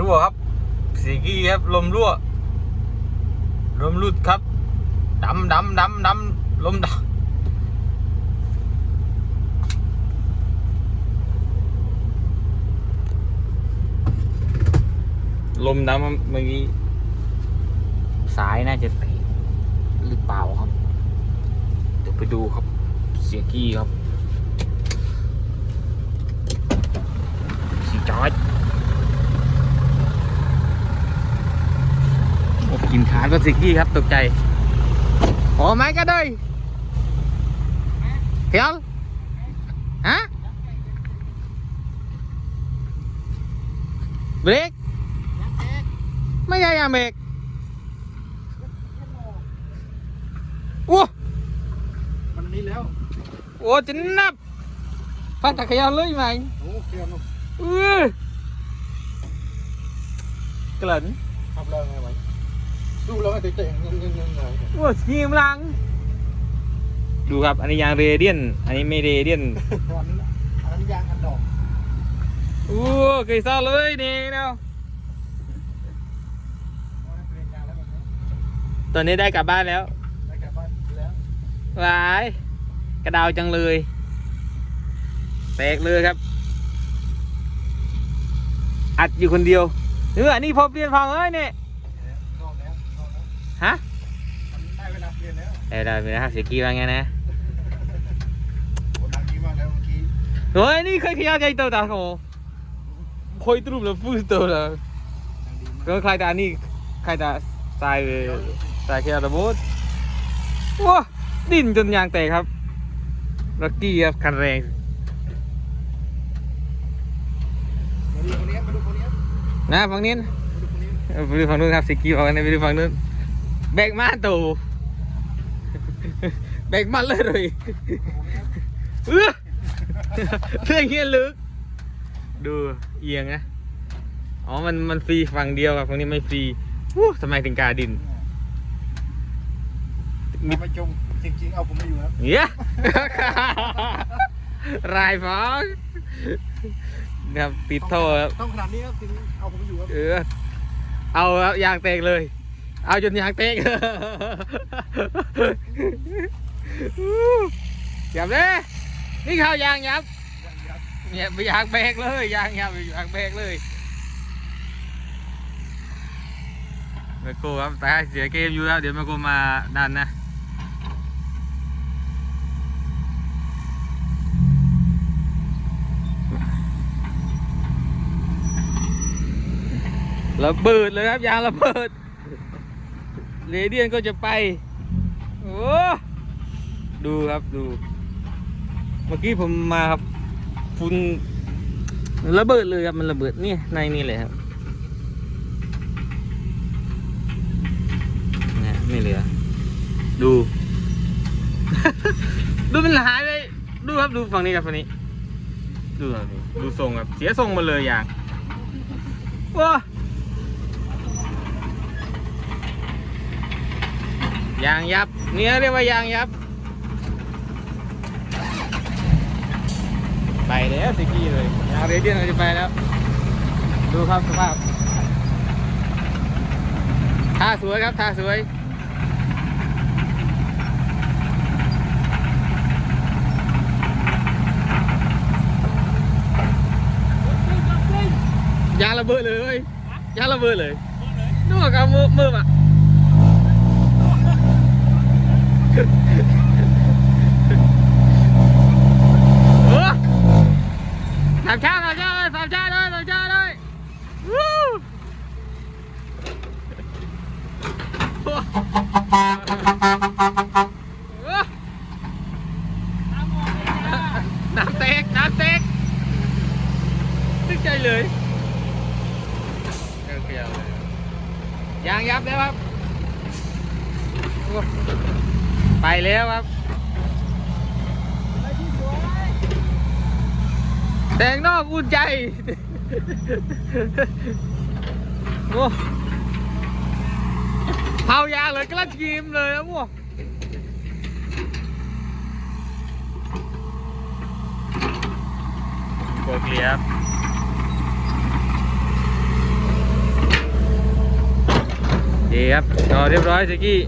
รั่วครับสีกี้ครับลมรั่ว ลมรุดครับดำดำดำดำลมดำลมดำเมื่อกี้สายน่าจะตะหรือเปล่าครับ เดี๋ยวไปดูครับ เสียกี้ครับสีจอด อ้กินขาก็สิกี้ครับตกใจโอ้ไม่ก็ได้เฮียลฮะเบรกไม่ใช่ยางเบรกโอ้มันนี้แล้วโอ้จะนับพันตะเขียวเลยไหมโอ้เกียร์มันเออกลั่นขับแรงไงไหม ดูแล้วไอ้เจ๋งๆเงินเงินเงินไงโอ้ยีมลัง ดูครับ อันนี้ยางเรเดียน อันนี้ไม่เรเดียนอันนี้อันนั้นยางอันดอกโอ้เคยซ่าเลยนี่เนาะเอาให้เปลี่ยนยางแล้วแบบนี้ตอนนี้ได้กลับบ้านแล้วได้กลับบ้านแล้ววายกระดาวจังเลยแตกเลยครับ อัดอยู่คนเดียวเอออันนี้พอเปลี่ยนฟังเอ้ยเนี่ย รอบแล้วรอบแล้ว ฮะอันนี้ได้เวลาเปลี่ยนแล้วเอ้ยได้ไหมครับเสียกี้ว่าไงนะโอ้ดังนี้มากแล้วเมื่อกี้เฮ้ยนี่เคยขยันใจตัวตาโหคอยตรูปแล้วฟื้นตัวแล้วดังดีมากก็ใครตานี่ใครตาทรายเลยทรายเขียวตะบูดว้าดิ้นจนยางแตกครับลักกี้ครับคันแรงมาดูคนนี้มาดูคนนี้นะฝั่งนี้มาดูคนนี้เออไปดูฝั่งนู้นครับสิกี้บอกกันนะไปดูฝั่งนู้น แบกมาตูแบกมาเลยเลยเออเรื่องเงี้ยลึก ดูเอียงนะ อ๋อ มันมันฟรีฝั่งเดียวครับฝั่งนี้ไม่ฟรีวู้ทำไมถึงกล้าดินมีไปจงจริงๆ เอาผมไม่อยู่แล้วเนี้ยรายฟ้องนะครับติดโทษครับต้องขนาดนี้ครับถึงเอาผมไม่อยู่ครับ เออ เอาครับยางเตกเลย เอาจนยางเตกยับเลยนี่เข้ายางหยับเนี่ยไปยางแบกเลยยางหยับไปยางแบกเลยมาโกครับแต่เสียเกมอยู่แล้วเดี๋ยวมาโกมาดันนะระเบิดเลยครับยางระเบิด เรเดียนก็จะไป โอ้ดูครับดู เมื่อกี้ผมมาครับฝุ่นระเบิดเลยครับมันระเบิดนี่ในนี่เลยครับนี่ไม่เหลือ ดู ดูมันหายไปดูครับดูฝั่งนี้กับฝั่งนี้ ดูครับนี่ดูทรงครับเสียทรงมาเลยอย่างว้า ยางยับ เนี่ยเรียกว่ายางยับ ไปแล้วสิกี้เลยยางเรเดียนเราจะไปแล้ว ดูครับสภาพท่าสวยครับท่าสวยยางระเบิดเลยยางระเบิดเลยนู่นกับมือมืออะ โอ้สามชาติสามชาติเลยสามชา ไปแล้วครับ แดงนอกอุ่นใจ โอ้เผายางเลยกระทีมเลยนะมั่วโกเกลียบดีครับต่อเรียบร้อยสกี้